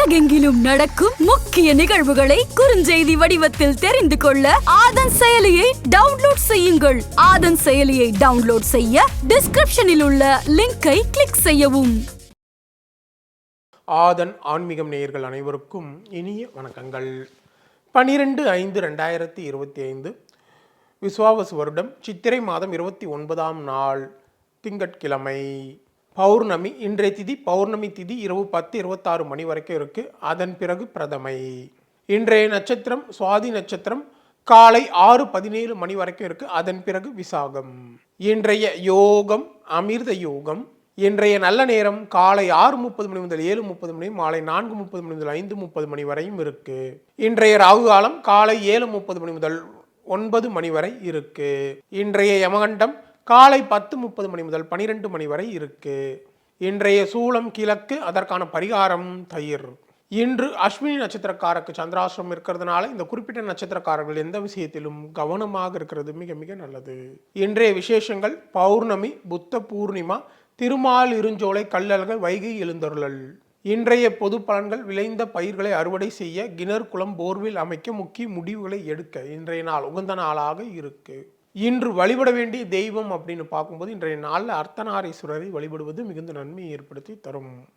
உலகெங்கிலும் நடக்கும் முக்கிய நிகழ்வுகளை குறுஞ்செய்தி வடிவத்தில் தெரிந்து கொள்ள ஆதன் செயலியை டவுன்லோட் செய்யுங்கள். ஆதன் செயலியை டவுன்லோட் செய்ய டிஸ்கிரிப்ஷனில் உள்ள லிங்கை கிளிக் செய்யவும். ஆதன் ஆன்மீகம் நேயர்கள் அனைவருக்கும் இனிய வணக்கங்கள். பனிரெண்டு ஐந்து ரெண்டாயிரத்தி இருபத்தி ஐந்து விஸ்வாவசு வருடம் சித்திரை மாதம் இருபத்தி ஒன்பதாம் நாள் திங்கட்கிழமை. பௌர்ணமி இன்றைய திதி பௌர்ணமி திதி இரவு பத்து இருபத்தாறு மணி வரைக்கும் இருக்கு. அதன் பிறகு பிரதமை. இன்றைய நட்சத்திரம் சுவாதி நட்சத்திரம் காலை ஆறு பதினேழு மணி வரைக்கும் இருக்கு. அதன் பிறகு விசாகம். இன்றைய யோகம் அமிர்த யோகம். இன்றைய நல்ல நேரம் காலை ஆறு முப்பது மணி முதல் ஏழு முப்பது மணி மாலை நான்கு முப்பது மணி முதல் ஐந்து முப்பது மணி வரையும் இருக்கு. இன்றைய ராகு காலம் காலை ஏழு முப்பது மணி முதல் ஒன்பது மணி வரை இருக்கு. இன்றைய யமகண்டம் காலை பத்து முப்பது மணி முதல் பனிரெண்டு மணி வரை இருக்கு. இன்றைய சூலம் கிழக்கு அதற்கான பரிகாரம் தயிர். இன்று அஸ்வினி நட்சத்திரக்காரருக்கு சந்திராசிரம் இருக்கிறதுனால இந்த குறிப்பிட்ட நட்சத்திரக்காரர்கள் எந்த விஷயத்திலும் கவனமாக இருக்கிறது மிக மிக நல்லது. இன்றைய விசேஷங்கள் பௌர்ணமி புத்த பூர்ணிமா திருமால் இருஞ்சோலை கல்லல்கள் வைகை எழுந்தருளல். இன்றைய பொது பலன்கள் விளைந்த பயிர்களை அறுவடை செய்ய கிணறு குளம் போர்வில் அமைக்க முக்கிய முடிவுகளை எடுக்க இன்றைய நாள் உகந்த நாளாக இருக்குது இன்று வழிபட வேண்டிய தெய்வம் அப்படின்னு பார்க்கும்போது இன்றைய நாளில் அர்த்தநாரீஸ்வரரை வழிபடுவது மிகுந்த நன்மையை ஏற்படுத்தி தரும்.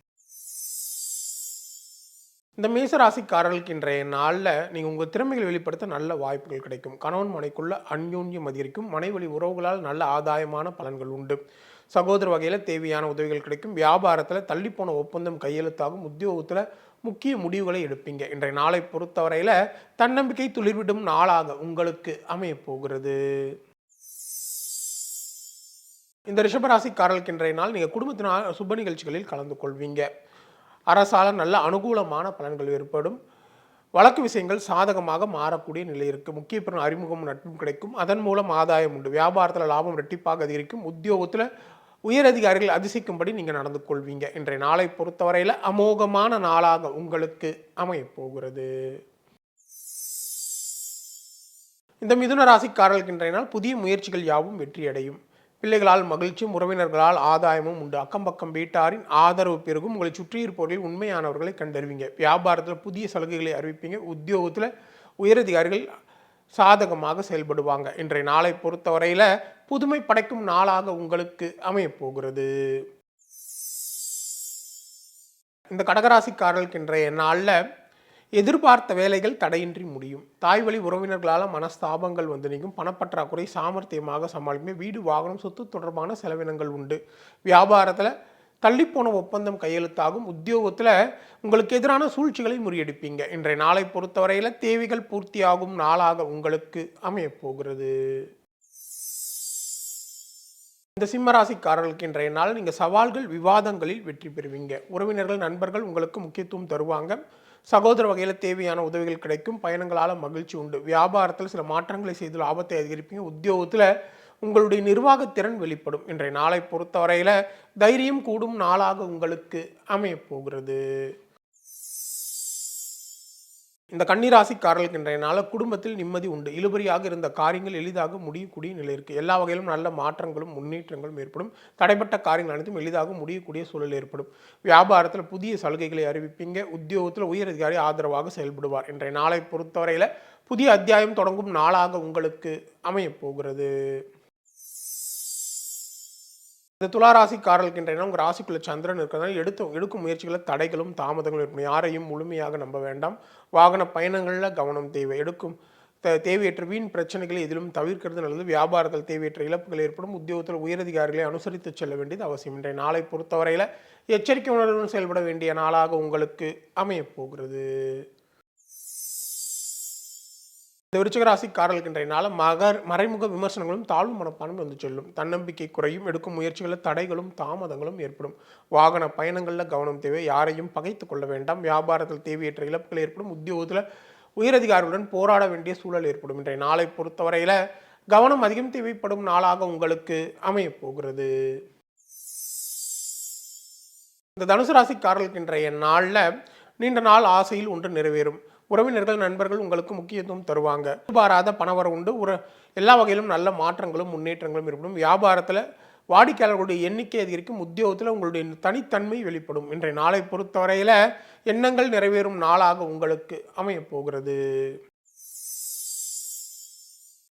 இந்த மேசராசிக்காரர்களுக்கு இன்றைய நாளில் நீங்கள் உங்கள் திறமைகளை வெளிப்படுத்த நல்ல வாய்ப்புகள் கிடைக்கும். கணவன் மனைக்குள்ள அந்யோன்யம் அதிகரிக்கும். மனைவழி உறவுகளால் நல்ல ஆதாயமான பலன்கள் உண்டு. சகோதர வகையில் தேவையான உதவிகள் கிடைக்கும். வியாபாரத்தில் தள்ளிப்போன ஒப்பந்தம் கையெழுத்தாகும். உத்தியோகத்தில் முக்கிய முடிவுகளை எடுப்பீங்க. இன்றைய நாளை பொறுத்தவரையில் தன்னம்பிக்கை துளிர்விடும் நாளாக உங்களுக்கு அமையப் போகிறது. இந்த ரிஷபராசிக்காரர்களுக்கு இன்றைய நாள் நீங்கள் குடும்பத்தினால் சுப நிகழ்ச்சிகளில் கலந்து கொள்வீங்க. அரசால நல்ல அனுகூலமான பலன்கள் ஏற்படும். வழக்கு விஷயங்கள் சாதகமாக மாறக்கூடிய நிலை இருக்குது முக்கிய பெரும் அறிமுகம் நட்பும் கிடைக்கும். அதன் மூலம் ஆதாயம் உண்டு. வியாபாரத்தில் லாபம் ரெட்டிப்பாக அதிகரிக்கும். உத்தியோகத்தில் உயர் அதிகாரிகள் அதிசயிக்கும்படி நீங்கள் நடந்து கொள்வீங்க. இன்றைய நாளை பொறுத்தவரையில் அமோகமான நாளாக உங்களுக்கு அமையப்போகிறது இந்த மிதுன ராசிக்காரர்களுக்கு இன்றைய நாள் புதிய முயற்சிகள் யாவும் வெற்றியடையும். பிள்ளைகளால் மகிழ்ச்சியும் உறவினர்களால் ஆதாயமும் உண்டு. அக்கம் பக்கம் வீட்டாரின் ஆதரவு பெருகும். உங்களை சுற்றி உண்மையானவர்களை கண்டறிவீங்க. வியாபாரத்தில் புதிய சலுகைகளை அறிவிப்பீங்க. உத்தியோகத்தில் உயரதிகாரிகள் சாதகமாக செயல்படுவாங்க. இன்றைய நாளை பொறுத்தவரையில் புதுமை படைக்கும் நாளாக உங்களுக்கு அமையப் போகிறது இந்த கடகராசிக்காரர்களுக்கு இன்றைய நாளில் எதிர்பார்த்த வேலைகள் தடையின்றி முடியும். தாய் வழி உறவினர்களால் மனஸ்தாபங்கள் வந்து நீங்கும். பணப்பற்றாக்குறை சாமர்த்தியமாக சமாளிக்குமே. வீடு வாகனம் சொத்து தொடர்பான செலவினங்கள் உண்டு. வியாபாரத்தில் தள்ளிப்போன ஒப்பந்தம் கையெழுத்தாகும். உத்தியோகத்தில் உங்களுக்கு எதிரான சூழ்ச்சிகளை முறியடிப்பீங்க. இன்றைய நாளை பொறுத்தவரையில் தேவைகள் பூர்த்தியாகும் நாளாக உங்களுக்கு அமையப்போகிறது. இந்த சிம்மராசிக்காரர்களுக்கு இன்றைய நாள் நீங்கள் சவால்கள் விவாதங்களில் வெற்றி பெறுவீங்க. உறவினர்கள் நண்பர்கள் உங்களுக்கு முக்கியத்துவம் தருவாங்க. சகோதர வகையில் தேவையான உதவிகள் கிடைக்கும். பயணங்களால் மகிழ்ச்சி உண்டு. வியாபாரத்தில் சில மாற்றங்களை செய்து லாபத்தை அதிகரிப்பீங்க. உத்தியோகத்தில் உங்களுடைய நிர்வாகத்திறன் வெளிப்படும். இன்றைய நாளை பொறுத்தவரையில் தைரியம் கூடும் நாளாக உங்களுக்கு அமையப் போகிறது இந்த கன்னிராசிக்காரர்களுக்கு இன்றைய நாள குடும்பத்தில் நிம்மதி உண்டு. இழுபறியாக இருந்த காரியங்கள் எளிதாக முடியக்கூடிய நிலை இருக்குது எல்லா வகையிலும் நல்ல மாற்றங்களும் முன்னேற்றங்களும் ஏற்படும். தடைப்பட்ட காரியங்கள் அனைத்தும் எளிதாக முடியக்கூடிய சூழல் ஏற்படும். வியாபாரத்தில் புதிய சலுகைகளை அறிவிப்பீங்க. உத்தியோகத்தில் உயர் அதிகாரி ஆதரவாக செயல்படுவார். இன்றைய நாளை பொறுத்தவரையில் புதிய அத்தியாயம் தொடங்கும் நாளாக உங்களுக்கு அமையப் போகிறது இந்த துளாராசிக்காரர்களுக்கு இன்றைய உங்கள் ராசிக்குள்ள சந்திரன் இருக்கிறதால் எடுத்து எடுக்கும் முயற்சிகளில் தடைகளும் தாமதங்களும் இருக்கும் யாரையும் முழுமையாக நம்ப வேண்டாம். வாகன பயணங்களில் கவனம் தேவை. எடுக்கும் தேவையற்ற வீண் பிரச்சனைகளை எதிலும் தவிர்க்கிறது நல்லது. வியாபாரத்தில் தேவையற்ற இழப்புகள் ஏற்படும். உத்தியோகத்தில் உயரதிகாரிகளை அனுசரித்து செல்ல வேண்டியது அவசியம். இன்றைய நாளை பொறுத்தவரையில் எச்சரிக்கை உணர்வுடன் செயல்பட வேண்டிய நாளாக உங்களுக்கு அமையப் போகிறது. இந்த விருச்சிக ராசிக்காரர்களுக்கு இன்றைய மகர் மறைமுக விமர்சனங்களும் தாழ்வு மனப்பான்மை வந்து செல்லும். தன்னம்பிக்கை குறையும் எடுக்கும் முயற்சிகளில் தடைகளும் தாமதங்களும் ஏற்படும். வாகன பயணங்களில் கவனம் தேவை. யாரையும் பகைத்து கொள்ள வேண்டாம். வியாபாரத்தில் தேவையற்ற இழப்புகள் ஏற்படும். உத்தியோகத்தில் உயரதிகாரிகளுடன் போராட வேண்டிய சூழல் ஏற்படும். இன்றைய நாளை பொறுத்தவரையில் கவனம் அதிகம் தேவைப்படும் நாளாக உங்களுக்கு அமையப் போகிறது. இந்த தனுசு ராசிக்காரர்களுக்கு இன்றைய நாளில் நீண்ட நாள் ஆசையில் ஒன்று நிறைவேறும். உறவினர்கள் நண்பர்கள் உங்களுக்கு முக்கியத்துவம் தருவாங்க. எதிர்பாராத பணவரம் உண்டு. ஒரு எல்லா வகையிலும் நல்ல மாற்றங்களும் முன்னேற்றங்களும் ஏற்படும் வியாபாரத்தில் வாடிக்கையாளர்களுடைய எண்ணிக்கை அதிகரிக்கும். உத்தியோகத்தில் உங்களுடைய தனித்தன்மை வெளிப்படும். இன்றைய நாளை பொறுத்தவரையில் எண்ணங்கள் நிறைவேறும் நாளாக உங்களுக்கு அமையப் போகிறது.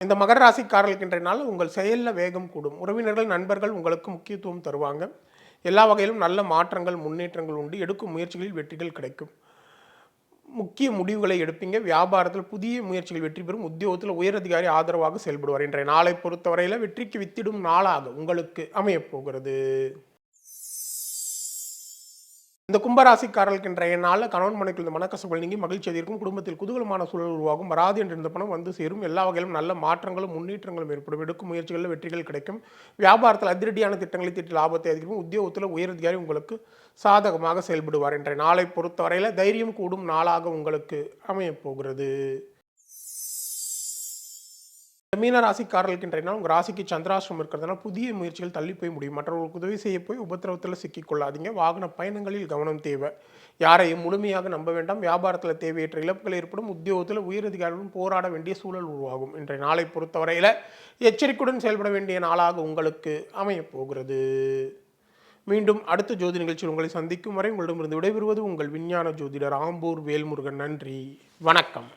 இந்த மகர ராசிக்காரர்களுக்கு இன்றைய நாள் உங்கள் செயலில் வேகம் கூடும். உறவினர்கள் நண்பர்கள் உங்களுக்கு முக்கியத்துவம் தருவாங்க. எல்லா வகையிலும் நல்ல மாற்றங்கள் முன்னேற்றங்கள் உண்டு. எடுக்கும் முயற்சிகளில் வெற்றிகள் கிடைக்கும். முக்கிய முடிவுகளை எடுப்பீங்க. வியாபாரத்தில் புதிய முயற்சிகள் வெற்றி பெறும். உத்தியோகத்தில் உயரதிகாரி ஆதரவாக செயல்படுவார் இன்றைய நாளை பொறுத்தவரையில் வெற்றிக்கு வித்திடும் நாளாக உங்களுக்கு அமையப் போகிறது. இந்த கும்பராசிக்காரர்களுக்கு இன்றைய நாளில் கணவன் மனைக்கு இந்த மனக்கசப்புகள் நீங்கி மகிழ்ச்சி அதிகரிக்கும். குடும்பத்தில் குதூகலமான சூழல் உருவாகும். வராது என்ற இந்த பணம் வந்து சேரும். எல்லா வகையிலும் நல்ல மாற்றங்களும் முன்னேற்றங்களும் ஏற்படும். எடுக்கும் முயற்சிகளில் வெற்றிகள் கிடைக்கும். வியாபாரத்தில் அதிரடியான திட்டங்களை திட்ட லாபத்தை அதிகரிக்கும். உத்தியோகத்தில் உயரதிகாரி உங்களுக்கு சாதகமாக செயல்படுவார் இன்றைய நாளை பொறுத்தவரையில் தைரியம் கூடும் நாளாக உங்களுக்கு அமையப் போகிறது மீன ராசிக்காரர்களுக்கு இன்றைய நாள் உங்கள் ராசிக்கு சந்திராசிரம் இருக்கிறதுனால புதிய முயற்சிகள் தள்ளி போய் முடியும். மற்றவர்களுக்கு உதவி செய்ய போய் உபத்திரவத்தில் சிக்கிக்கொள்ளாதீங்க. வாகன பயணங்களில் கவனம் தேவை. யாரையும் முழுமையாக நம்ப வேண்டாம். வியாபாரத்தில் தேவையற்ற இழப்புகள் ஏற்படும். உத்தியோகத்தில் உயரதிகாரிகளும் போராட வேண்டிய சூழல் உருவாகும். இன்றைய நாளை பொறுத்தவரையில் எச்சரிக்கையுடன் செயல்பட வேண்டிய நாளாக உங்களுக்கு அமையப்போகிறது மீண்டும் அடுத்த ஜோதி நிகழ்ச்சியில் உங்களை சந்திக்கும் வரை உங்களிடமிருந்து விடைபெறுவது உங்கள் விஞ்ஞான ஜோதிடர் ஆம்பூர் வேல்முருகன். நன்றி. வணக்கம்.